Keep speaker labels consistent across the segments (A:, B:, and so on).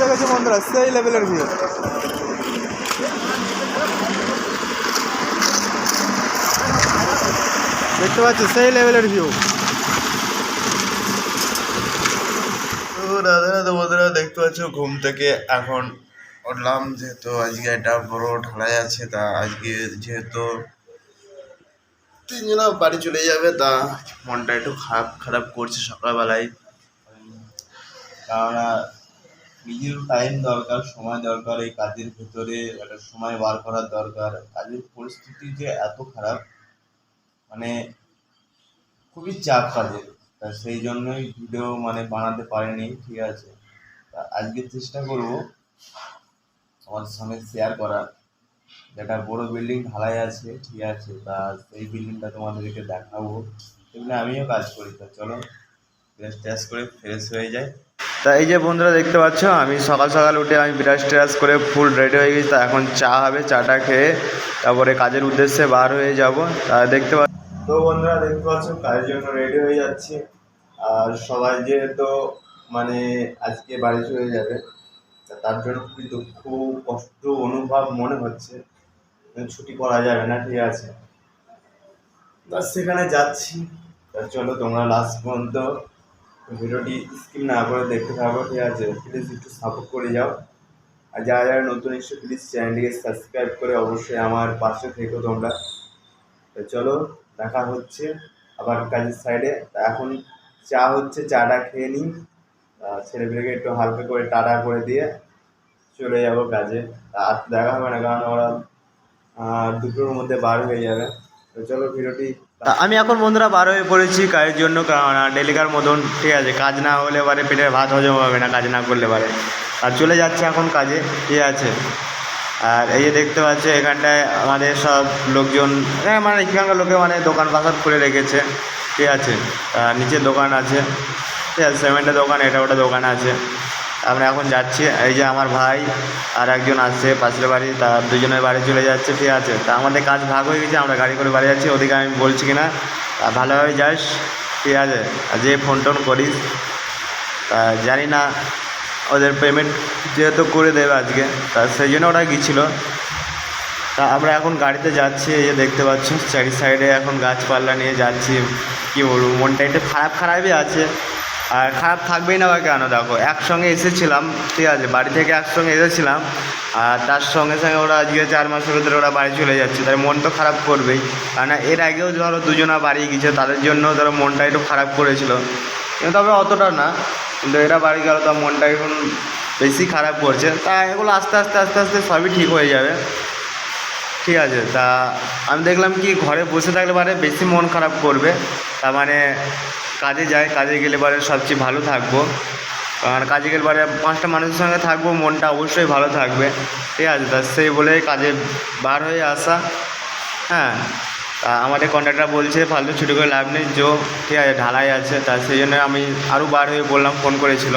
A: দেখেছি সেই লেভেলের ভিউ দেখতে পাচ্ছি, সেই লেভেলের ভিউ
B: তো বন্ধুরা, দেখতে পাচ্ছ, ঘুম থেকে এখন উঠলাম, যেহেতু আজকে একটা বড় ঢালাই আছে, তা আজকে যেহেতু তিনজনা বাড়ি চলে যাবে, তা মনটা একটু খারাপ খারাপ করছে সকালবেলায়। কারণ নিজের টাইম দরকার, সময় দরকার, এই কাজের ভিতরে একটা সময় বার করার দরকার। কাজের পরিস্থিতি যে এত খারাপ মানে খুবই চাপ কাজের। তা সেই জন্যই ভিডিও মানে বানাতে পারিনি, ঠিক আছে। তা আজকে চেষ্টা করব তোমাদের সঙ্গে শেয়ার করার। যেটা বড় বিল্ডিং ঢালাই আছে, ঠিক আছে। তা সেই বিল্ডিংটা তোমাদেরকে দেখাবো। এমনি আমিও কাজ করি। তা চলো ট্রেশ করে ফ্রেশ হয়ে যায় তা এই যে বন্ধুরা দেখতে পাচ্ছ, আমি সকাল সকাল উঠে আমি ব্রাশ ট্রাশ করে ফুল রেডি হয়ে গেছি। তা এখন চা হবে, চাটা খেয়ে তারপরে কাজের উদ্দেশ্যে বার হয়ে যাব। তা দেখতে পাচ্ছ তো বন্ধুরা দেখতে পাচ্ছ, কাজের জন্য রেডি হয়ে যাচ্ছি। আর সবাই যেহেতু মানে আজকে বাড়ি চলে যাবে তার জন্য খুবই দুঃখ কষ্ট অনুভব মনে হচ্ছে। ছুটি করা যাবে না, ঠিক আছে। সেখানে যাচ্ছি। চলো তোমরা লাস্ট পর্যন্ত ভিডিওটি স্কিপ না করে দেখতে থাকো, ঠিক আছে? প্লিজ একটু সাপোর্ট করে যাও। আর যারা যারা নতুন এসে প্লিজ চ্যানেলটিকে সাবস্ক্রাইব করে অবশ্যই আমার পাশে থেকো তোমরা। তো চলো, দেখা হচ্ছে আবার কাজের সাইডে এখন চা হচ্ছে, চাটা খেয়ে নিই। ছেলেপিলেকে একটু হালকা করে টাটা করে দিয়ে চলে যাব কাজে। আর দেখা হবে না, কারণ ওরা দুটোর মধ্যে বার হয়ে যাবে। তো চলো, ভিডিওটি আমি এখন বন্ধুরা বার হয়ে পড়েছি কাজের জন্য ডেলিকার মতন ঠিক আছে কাজ না হলে এবারে পেটের ভাত হজম হবে না কাজ না করলে পারে আর চলে যাচ্ছে এখন কাজে ঠিক আছে। আর এই যে দেখতে পাচ্ছ এখানটায় আমাদের সব লোকজন হ্যাঁ, মানে এখানকার লোকে মানে দোকান বাসার খুলে রেখেছে ঠিক আছে। নিচে দোকান আছে ঠিক আছে সিমেন্টের দোকান এটা ওটা দোকান আছে। আমরা এখন যাচ্ছি, এই যে আমার ভাই আর একজন আসছে পাশের বাড়ি তার দুজনের বাড়ি চলে যাচ্ছে, ঠিক আছে? তা আমাদের কাজ ভাগ হয়ে গেছে, আমরা গাড়ি করে বাড়ি যাচ্ছি, ওদিকে আমি বলছি কিনা ভালোভাবে যাস, ঠিক আছে? আর যে ফোন টোন করিস, তা জানি না ওদের পেমেন্ট যেহেতু করে দেবে আজকে, তা সেই জন্য ওরা গিয়েছিল তা আমরা এখন গাড়িতে যাচ্ছি, এই যে দেখতে পাচ্ছ, চারি সাইডে এখন গাছপালা নিয়ে যাচ্ছি, কী বলব, মনটা একটু খারাপ খারাপই আছে। আর খারাপ থাকবেই না বা কেন? দেখো, একসঙ্গে এসেছিলাম, ঠিক আছে, বাড়ি থেকে একসঙ্গে এসেছিলাম, আর তার সঙ্গে সঙ্গে ওরা আজকে চার মাসের ভিতরে ওরা বাড়ি চলে যাচ্ছে, তাই মন তো খারাপ করবেই। কারণ এর আগেও ধরো দুজনা বাড়ি গিয়েছে তাদের জন্য ধরো মনটা একটু খারাপ করেছিল। কিন্তু তবে অতটা না, কিন্তু এরা বাড়ি গেল তো মনটা এখন বেশি খারাপ করছে। তা এগুলো আস্তে আস্তে আস্তে আস্তে সবই ঠিক হয়ে যাবে। ঠিক আছে, তা আমি দেখলাম কি ঘরে বসে থাকলে পারে বেশি মন খারাপ করবে, তার মানে কাজে যাই, কাজে গেলে পরে সবচেয়ে ভালো থাকব। কারণ কাজে গেলে পরে পাঁচটা মানুষের সঙ্গে থাকব, মনটা অবশ্যই ভালো থাকবে। ঠিক আছে, তা সেই বলে কাজে বার হয়ে আসা। হ্যাঁ তা আমাদের কন্ট্রাক্টর বলছে, ফালতু ছুটি করে লাভ নেই, জো, ঠিক আছে, ঢালাই আছে। তা সেই জন্য আমি আরও বার হয়ে বললাম, ফোন করেছিল।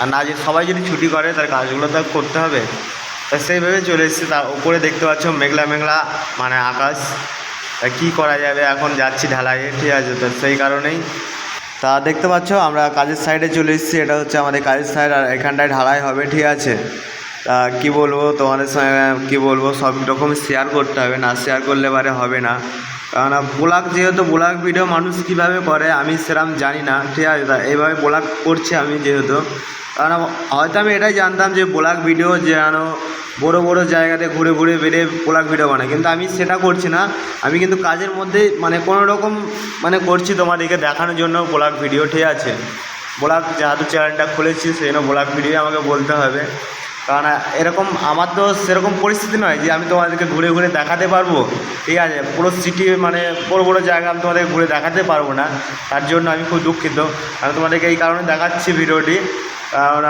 B: আর না যে সবাই যদি ছুটি করে, তার কাজগুলো তো করতে হবে। তা সেইভাবে চলে এসেছি, তা উপরে দেখতে পাচ্ছ, মেঘলা মেঘলা মানে আকাশ। কী করা যাবে? এখন যাচ্ছি ঢালাইয়ে, ঠিক আছে? তো সেই কারণেই। তা দেখতে পাচ্ছ, আমরা কাজের সাইডে চলে এসেছি। এটা হচ্ছে আমাদের কাজের সাইড আর এখানটায় ঢালাই হবে, ঠিক আছে? তা কী বলব তোমাদের সঙ্গে কী বলব? সব রকম শেয়ার করতে হবে, না শেয়ার করলে পারে হবে না। কারণ ব্লগ যেহেতু ব্লগ ভিডিও মানুষ কীভাবে করে, আমি সেরকম জানি না, ঠিক আছে? তা এইভাবে ব্লগ করছি আমি যেহেতু। কারণ হয়তো আমি এটাই জানতাম যে ব্লগ ভিডিও যেন বড় বড় জায়গাতে ঘুরে ঘুরে বেড়ে ব্লগ ভিডিও বানায়। কিন্তু আমি সেটা করছি না। আমি কিন্তু কাজের মধ্যেই মানে কোনো রকম মানে করছি তোমাদেরকে দেখানোর জন্য ব্লগ ভিডিও, ঠিক আছে? ব্লগ যেহেতু চ্যানেলটা খুলেছি, সেই জন্য ব্লগ ভিডিও আমাকে বলতে হবে। কারণ এরকম আমার তো সেরকম পরিস্থিতি নয় যে আমি তোমাদেরকে ঘুরে ঘুরে দেখাতে পারব। ঠিক আছে? পুরো সিটি মানে বড় বড় জায়গা আমি তোমাদেরকে ঘুরে দেখাতে পারব না। তার জন্য আমি খুব দুঃখিত। আমি তোমাদেরকে এই কারণে দেখাচ্ছি ভিডিওটি। কারণ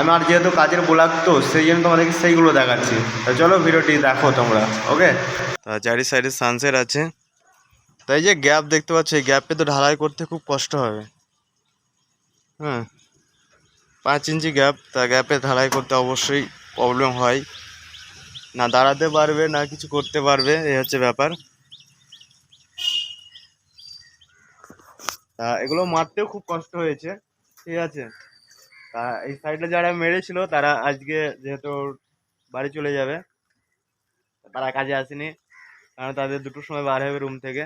B: আমার যেহেতু কাজের ব্লগ তো, সেই জন্য তোমাদেরকে সেইগুলো দেখাচ্ছি। তা চলো ভিডিওটি দেখো তোমরা, ওকে? তা চারি সাইডে সানসেট আছে। তাই যে গ্যাপ দেখতে পাচ্ছ, এই গ্যাপে তো ঢালাই করতে খুব কষ্ট হবে। হ্যাঁ পাঁচ ইঞ্চি গ্যাপ তা গ্যাপে ঢালাই করতে অবশ্যই প্রবলেম হয়। না দাঁড়াতে পারবে, না কিছু করতে পারবে, এই হচ্ছে ব্যাপার। তা এগুলো মারতেও খুব কষ্ট হয়েছে, ঠিক আছে? তা এই সাইডে যারা মেরেছিল, তারা আজকে যেহেতু বাড়ি চলে যাবে, তারা কাজে আসেনি। কারণ তাদের দুটোর সময় বার হবে রুম থেকে।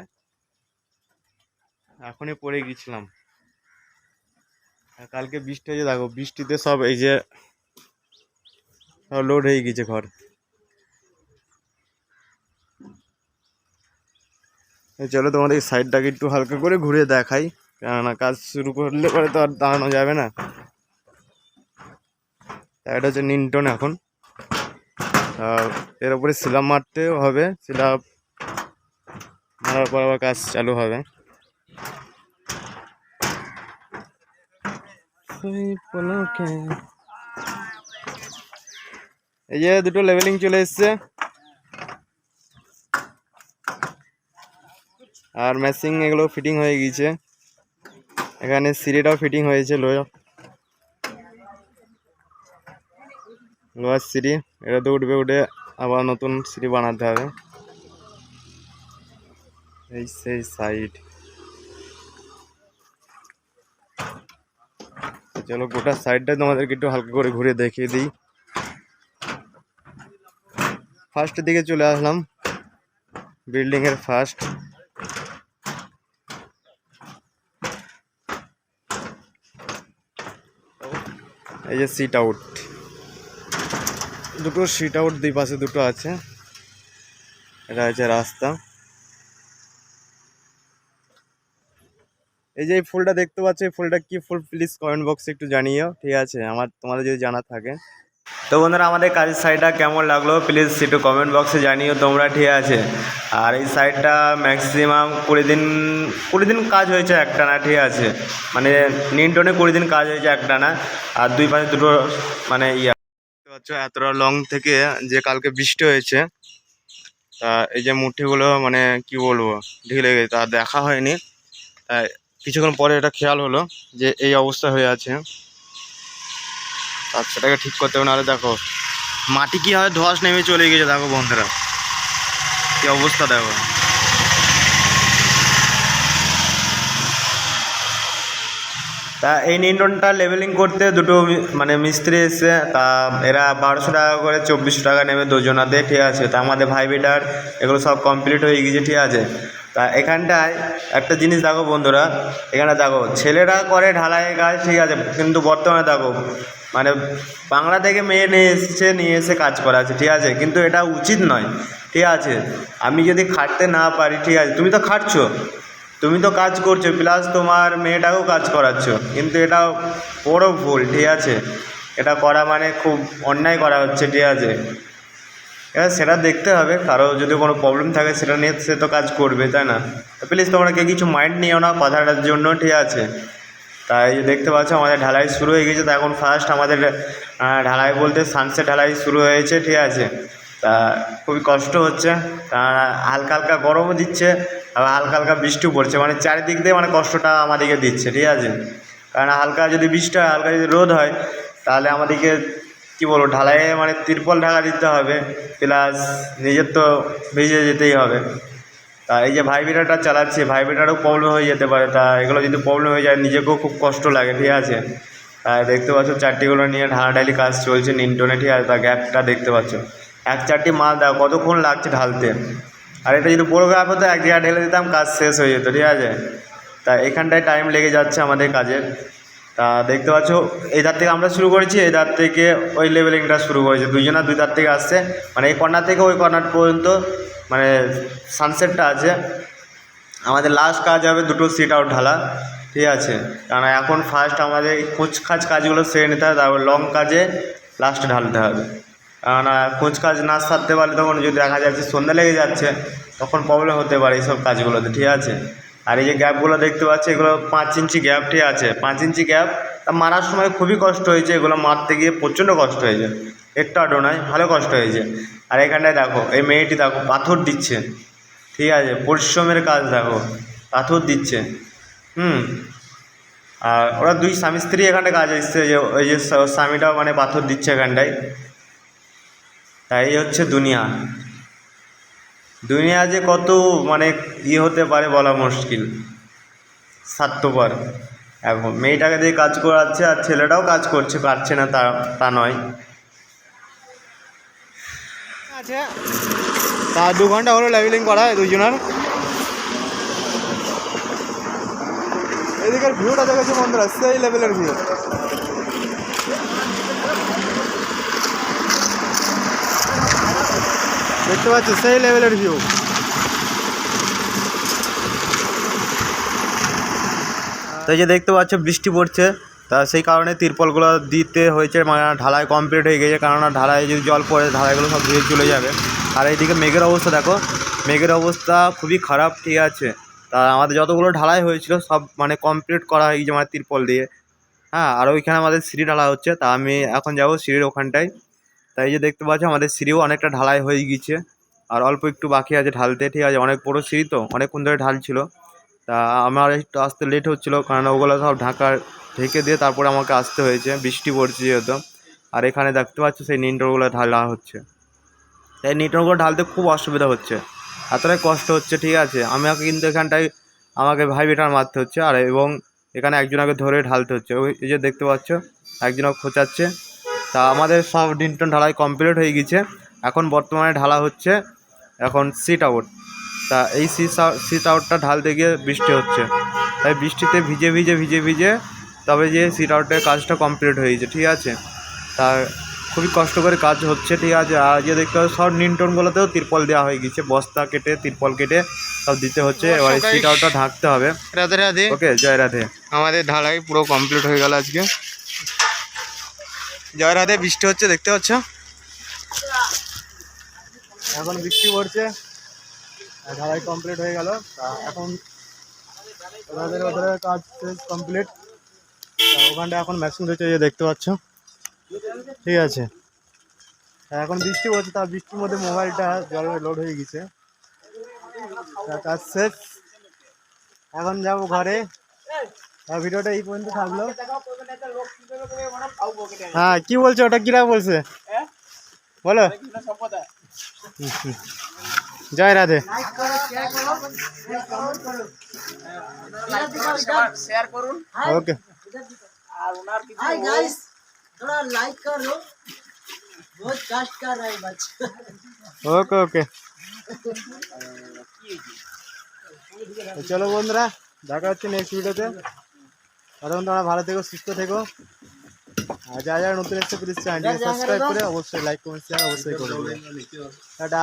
B: এখনই পড়ে গিয়েছিলাম। কালকে বৃষ্টি হয়েছে, দেখো, বৃষ্টিতে সব এই যে সব লোড হয়ে গেছে ঘর। চলো তোমাদের এই সাইডটাকে একটু হালকা করে ঘুরে দেখাই। কেননা কাজ শুরু করলে পরে তো আর দাঁড়ানো যাবে না। এটা হচ্ছে নিন্টন এখন। এর উপরে সিলাপ মারতেও হবে সিলাপ মারার পর আবার কাজ চালু হবে। এই যে দুটো লেভেলিং চলে এসছে। আর ম্যাচিং এগুলো ফিটিং হয়ে গিয়েছে। এখানে সিঁড়িটাও ফিটিং হয়েছে লোয়া লোহার সিঁড়ি, এটা তো উঠবে উঠে আবার নতুন সিঁড়ি বানাতে হবে। এই সেই সাইড চলো গোটা সাইডটা তোমাদেরকে একটু হালকা করে ঘুরে দেখিয়ে দিই। ফার্স্টের দিকে চলে আসলাম। বিল্ডিং এর ফার্স্ট এই যে সিট আউট দুটো সিট আউট দুই পাশে দুটো আছে। এটা হচ্ছে রাস্তা। এই যে এই ফুলটা দেখতে পাচ্ছ, এই ফুলটা কি ফুল প্লিজ কমেন্ট বক্সে একটু জানিও, ঠিক আছে? আমার, তোমাদের যদি জানা থাকে। তো বন্ধুরা, আমাদের কাজের সাইডটা কেমন লাগল? প্লিজ একটু কমেন্ট বক্সে জানিও তোমরা, ঠিক আছে? আর এই সাইডটা ম্যাক্সিমাম কুড়ি দিন কুড়ি দিন কাজ হয়েছে একটানা, ঠিক আছে? মানে নিনটনে কুড়ি দিন কাজ হয়েছে একটানা। আর দুই পাশে দুটো মানে ইয়া। পাচ্ছ এতটা লং থেকে যে কালকে বৃষ্টি হয়েছে, তা এই যে মুঠিগুলো মানে কি বলব, ঢিলে গেছে, তা দেখা হয়নি। তাই কিছুক্ষণ পরে এটা খেয়াল হলো যে এই অবস্থা হয়ে আছে। আর সেটাকে ঠিক করতে হবে, নাহলে দেখো, মাটি কি হয় ধস নেমে চলে গেছে, দেখো বন্ধুরা। কি অবস্থা দেখো। তা এই নিন্টনটা লেভেলিং করতে দুটো মানে মিস্ত্রি এসছে, তা এরা বারোশো টাকা করে চব্বিশশো টাকা নেবে দুজনাতে, ঠিক আছে? তা আমাদের ভাই বেটার, এগুলো সব কমপ্লিট হয়ে গেছে, ঠিক আছে? তা এখানটায় একটা জিনিস দেখো বন্ধুরা, এখানে দেখো, ছেলেরা করে ঢালাইয়ের কাজ ঠিক আছে? কিন্তু বর্তমানে দেখো মানে বাংলা থেকে মেয়ে নিয়ে এসেছে, নিয়ে এসে কাজ করা আছে ঠিক আছে? কিন্তু এটা উচিত নয়, ঠিক আছে? আমি যদি খাটতে না পারি, ঠিক আছে? তুমি তো খাটছো তুমি তো কাজ করছ প্লাস তোমার মেয়েটাকেও কাজ করাচ্ছ। কিন্তু এটা বড় ভুল, ঠিক আছে? এটা করা মানে খুব অন্যায় করা হচ্ছে, ঠিক আছে? এবার সেটা দেখতে হবে, কারও যদি কোনো প্রবলেম থাকে সেটা নিয়ে সে তো কাজ করবে, তাই না? প্লিজ তোমরা কেউ কিছু মাইন্ড নিও না কথাটার জন্য, ঠিক আছে? তাই দেখতে পাচ্ছ, আমাদের ঢালাই শুরু হয়ে গেছে, তো এখন ফার্স্ট আমাদের ঢালাই বলতে সানসেট ঢালাই শুরু হয়েছে, ঠিক আছে? তা খুবই কষ্ট হচ্ছে, তা হালকা হালকা গরমও দিচ্ছে আবার হালকা হালকা বৃষ্টিও পড়ছে মানে চারিদিক দিয়ে মানে কষ্টটা আমাদেরকে দিচ্ছে, ঠিক আছে? কারণ হালকা যদি বৃষ্টি হয়, হালকা যদি রোদ হয়, তাহলে আমাদেরকে কী বলব, ঢালাইয়ে মানে তিরপল ঢাকা দিতে হবে, প্লাস নিজের তো ভিজে যেতেই হবে। তা এই যে ভাইব্রেটারটা চালাচ্ছি, ভাইব্রেটারও প্রবলেম হয়ে যেতে পারে, তা এগুলো যদি প্রবলেম হয়ে যায়, নিজেকেও খুব কষ্ট লাগে, ঠিক আছে? আর দেখতে পাচ্ছ চারটিগুলো নিয়ে ঢালাঢালি কাজ চলছে, নিন্টনে, ঠিক আছে? তা গ্যাপটা দেখতে পাচ্ছ। এক চারটি মাল দাও, কতক্ষণ লাগছে ঢালতে? আর এটা যদি বড়ো হতো, এক জায়গায় ঢেলে দিতাম, কাজ শেষ হয়ে যেত, ঠিক আছে? তা এখানটায় টাইম লেগে যাচ্ছে আমাদের কাজের। তা দেখতে পাচ্ছ এই ধার থেকে আমরা শুরু করেছি এই ধার থেকে ওই লেভেলিংটা শুরু করেছে। দুজনা দুই ধার থেকে আসছে। মানে এই কর্নার থেকে ওই কর্নার পর্যন্ত মানে সানসেটটা আছে। আমাদের লাস্ট কাজ হবে দুটো সিট আউট ঢালা, ঠিক আছে? কারণ এখন ফার্স্ট আমাদের খোঁজখাজ কাজগুলো সেরে নিতে হবে, তারপর লং কাজে লাস্টে ঢালতে হবে। কারণ খোঁজ কাজ না সারতে পারলে তখন যদি দেখা যাচ্ছে সন্ধ্যা লেগে যাচ্ছে, তখন প্রবলেম হতে পারে এইসব কাজগুলোতে, ঠিক আছে? আর এই যে গ্যাপগুলো দেখতে পাচ্ছি, এগুলো পাঁচ ইঞ্চি গ্যাপ ঠিক আছে? পাঁচ ইঞ্চি গ্যাপ তা মারার সময় খুবই কষ্ট হয়েছে, এগুলো মারতে গিয়ে প্রচণ্ড কষ্ট হয়েছে। একটু আডো নয়, ভালো কষ্ট হয়েছে। আর এখানটায় দেখো, এই মেয়েটি দেখো, পাথর দিচ্ছে। ঠিক আছে? পরিশ্রমের কাজ দেখো, পাথর দিচ্ছে। হুম? আর ওরা দুই স্বামী স্ত্রী এখানটা কাজ এসছে, যে ওই যে স্বামীটাও মানে পাথর দিচ্ছে এখানটায়। এই হচ্ছে দুনিয়া। দুনিয়া যে কত মানে ই হতে পারে বলা মুশকিল, স্বার্থপর। এখন মেয়েটাকে দিয়ে কাজ করাচ্ছে আর ছেলেটাও কাজ করছে, পারছে না তা তা নয়।
C: আছে তা দু ঘণ্টা হলো লেভেলিং করা দুজনের। এদিকের ভিউটা দেখেছ বন্ধুরা? সেই লেভেলের ভিউ দেখতে পাচ্ছ, সেই লেভেলের ভিউ
B: তো যে দেখতে পাচ্ছ, বৃষ্টি পড়ছে। তা সেই কারণে তিরপলগুলো দিতে হয়েছে মানে ঢালাই কমপ্লিট হয়ে গেছে। কেননা ঢালাই যদি জল পড়ে, ঢালাইগুলো সব ধুয়ে চলে যাবে। আর এইদিকে মেঘের অবস্থা দেখো। মেঘের অবস্থা খুবই খারাপ, ঠিক আছে। তা আমাদের যতগুলো ঢালাই হয়েছিল, সব মানে কমপ্লিট করা হয়ে গেছে মানে তিরপল দিয়ে। হ্যাঁ আর ওইখানে আমাদের সিঁড়ি ঢালা হচ্ছে। তা আমি এখন যাব সিঁড়ির ওখানটায়। তাই যে দেখতে পাচ্ছ, আমাদের সিঁড়িও অনেকটা ঢালাই হয়ে গিয়েছে। আর অল্প একটু বাকি আছে ঢালতে, ঠিক আছে? অনেক বড়ো সিঁড়ি তো, অনেকক্ষণ ধরে ঢালছিল। তা আমার একটু আসতে লেট হচ্ছিল কারণ ওগুলো সব ঢাকা ঢেকে দিয়ে তারপরে আমাকে আসতে হয়েছে। বৃষ্টি পড়ছে যেহেতু। আর এখানে দেখতে পাচ্ছ, সেই নিন্টরগুলো ঢালা হচ্ছে। তাই নিন্টরগুলো ঢালতে খুব অসুবিধা হচ্ছে। এতটাই কষ্ট হচ্ছে, ঠিক আছে? আমাকে কিন্তু এখানটায় আমাকে ভাই বেটার মারতে হচ্ছে। আর এবং এখানে একজনকে ধরে ঢালতে হচ্ছে। ওই যে দেখতে পাচ্ছ একজনকে খোঁচাচ্ছে। তা আমাদের সব ডিন্টন ঢালাই কমপ্লিট হয়ে গেছে। এখন বর্তমানে ঢালা হচ্ছে এখন সিট আউট তা এই সিট আউটটা ঢালতে গিয়ে বৃষ্টি হচ্ছে। তাই বৃষ্টিতে ভিজে ভিজে ভিজে ভিজে তবে যে সিট আউটের কাজটা কমপ্লিট হয়ে হয়েছে ঠিক আছে? তা খুবই কষ্ট করে কাজ হচ্ছে ঠিক আছে? আর যে দেখতে হবে সব নিন্টনগুলোতেও তিরপল দেওয়া হয়ে গেছে। বস্তা কেটে তিরপল কেটে সব দিতে হচ্ছে। এবারে সিট আউটটা ঢাকতে হবে।
C: রাধে রাধে।
B: ওকে জয় রাধে।
C: আমাদের ঢালাই পুরো কমপ্লিট হয়ে গেল আজকে। জয় রাধে, বৃষ্টি হচ্ছে, দেখতে পাচ্ছ? এখন বৃষ্টি পড়ছে ঢালাই কমপ্লিট হয়ে গেল। এখন কাজ কমপ্লিট ওখানটা এখন মেশিন রয়েছে যে দেখতে পাচ্ছ। ঠিক আছে। এখন বৃষ্টি পড়ছে, তা বৃষ্টির মধ্যে মোবাইলটা জলে লোড হয়ে গেছে। কাজ শেষ। এখন যাব ঘরে। আর ভিডিওটা এই পর্যন্ত থাকলো হ্যাঁ কি বলছো ওটা কিরা বলছে বলো হুম, হুম। জয় রাধে
D: शेयर करूँ
C: ওকে
D: हाय गाइस थोड़ा लाइक करो बहुत कष्ट कर रहे हैं बच्चे
C: ওকে ওকে তো চলো বন্ধুরা দেখা হচ্ছে নেক্সট ভিডিওতে ততক্ষণ তোমরা ভালো থেকো সুস্থ থেকো। আর যা যারা নতুন এসছে প্লিজ চ্যানেল সাবস্ক্রাইব করে অবশ্যই লাইক কমেন্ট শেয়ার অবশ্যই করে দেবে। টাটা।